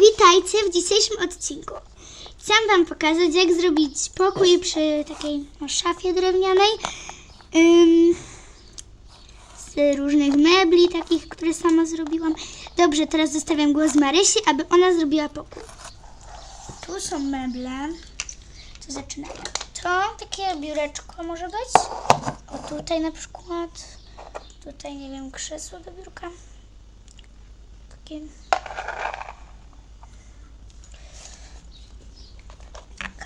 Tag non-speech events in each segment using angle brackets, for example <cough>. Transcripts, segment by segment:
Witajcie w dzisiejszym odcinku. Chciałam Wam pokazać, jak zrobić pokój przy takiej no, szafie drewnianej. Ym, z różnych mebli, takich, które sama zrobiłam. Dobrze, teraz zostawiam głos Marysi, aby ona zrobiła pokój. Tu są meble. To zaczynamy. To takie biureczko może być. O tutaj na przykład. Tutaj, nie wiem, krzesło do biurka. Takie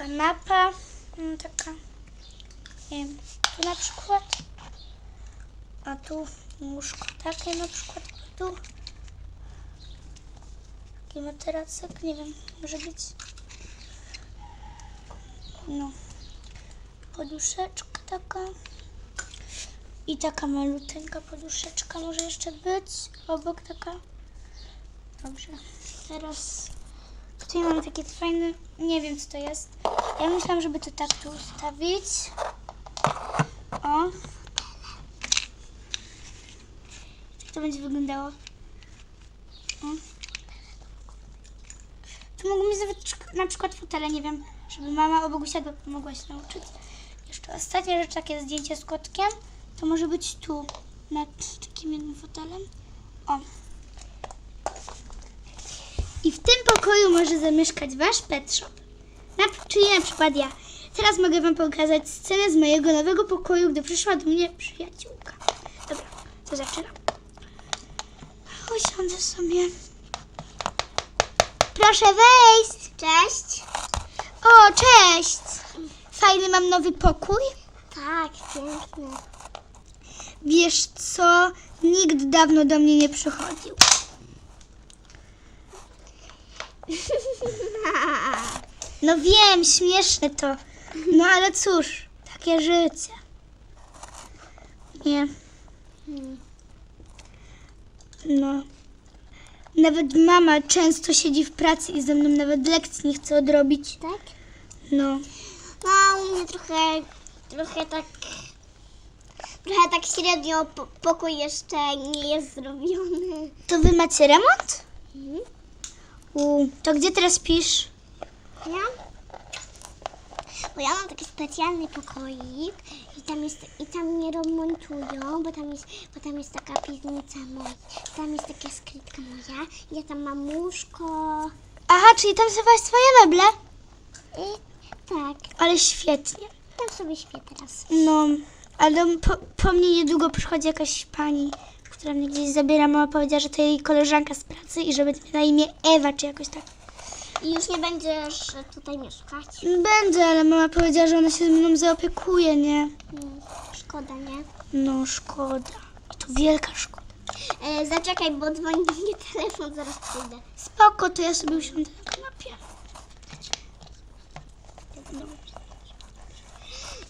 kanapa, mm, taka, nie wiem, tu na przykład, a tu łóżko takie na przykład, a tu taki materacek, nie wiem, może być, no, poduszeczka taka i taka maluteńka poduszeczka może jeszcze być, obok taka, dobrze, teraz Tutaj mamy takie fajne, nie wiem co to jest. Ja myślałam, żeby to tak tu ustawić. O. Tak to będzie wyglądało. O. Tu mogą nawet szk- na przykład fotele, nie wiem, żeby mama obok usiadła, mogła się nauczyć. Jeszcze ostatnia rzecz, takie zdjęcie z kotkiem, to może być tu, nad takim jednym fotelem. O. I w tym pokoju może zamieszkać wasz pet shop. Na, czyli na przykład ja. Teraz mogę wam pokazać scenę z mojego nowego pokoju, gdy przyszła do mnie przyjaciółka. Dobra, to zaczynam. Usiądę sobie. Proszę wejść. Cześć. O, cześć. Fajny mam nowy pokój. Tak, piękny. Wiesz co? Nikt dawno do mnie nie przychodził. <laughs> No wiem, śmieszne to. No ale cóż, takie życie. Nie. No. Nawet mama często siedzi w pracy i ze mną nawet lekcji nie chce odrobić. Tak? No. No, u mnie trochę, trochę tak, trochę tak średnio po, pokój jeszcze nie jest zrobiony. To wy macie remont? Mhm. U, to gdzie teraz pisz? Ja? Bo ja mam taki specjalny pokoik i tam, jest, i tam mnie remontują, bo tam jest, bo tam jest taka piwnica moja. Tam jest taka skrytka moja. Ja tam mam łóżko. Aha, czyli tam schowałaś swoje meble? I tak, Ale świetnie. tam sobie śpię teraz. No, ale po, po mnie niedługo przychodzi jakaś pani, która mnie gdzieś zabiera. Mama powiedziała, że to jej koleżanka z pracy i że będzie na imię Ewa, czy jakoś tak. I już nie będziesz tutaj mieszkać. Będę, ale mama powiedziała, że ona się ze mną zaopiekuje, nie? Mm, Szkoda, nie? No, szkoda. I to wielka szkoda. E, zaczekaj, bo dzwoni do mnie telefon, zaraz przyjdę. Spoko, to ja sobie usiądę na kanapie.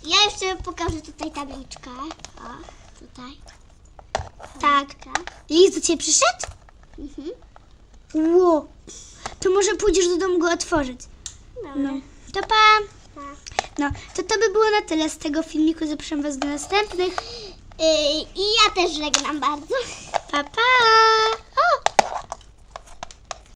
Ja jeszcze pokażę tutaj tabliczkę. O, tutaj. Tak. Tabliczka. List do ciebie przyszedł? Mhm. Ło. To może pójdziesz do domu go otworzyć. Dobra. No. To pa. Tak. No, to to by było na tyle z tego filmiku. Zapraszam was do następnych. Y, I ja też żegnam bardzo. Pa, pa!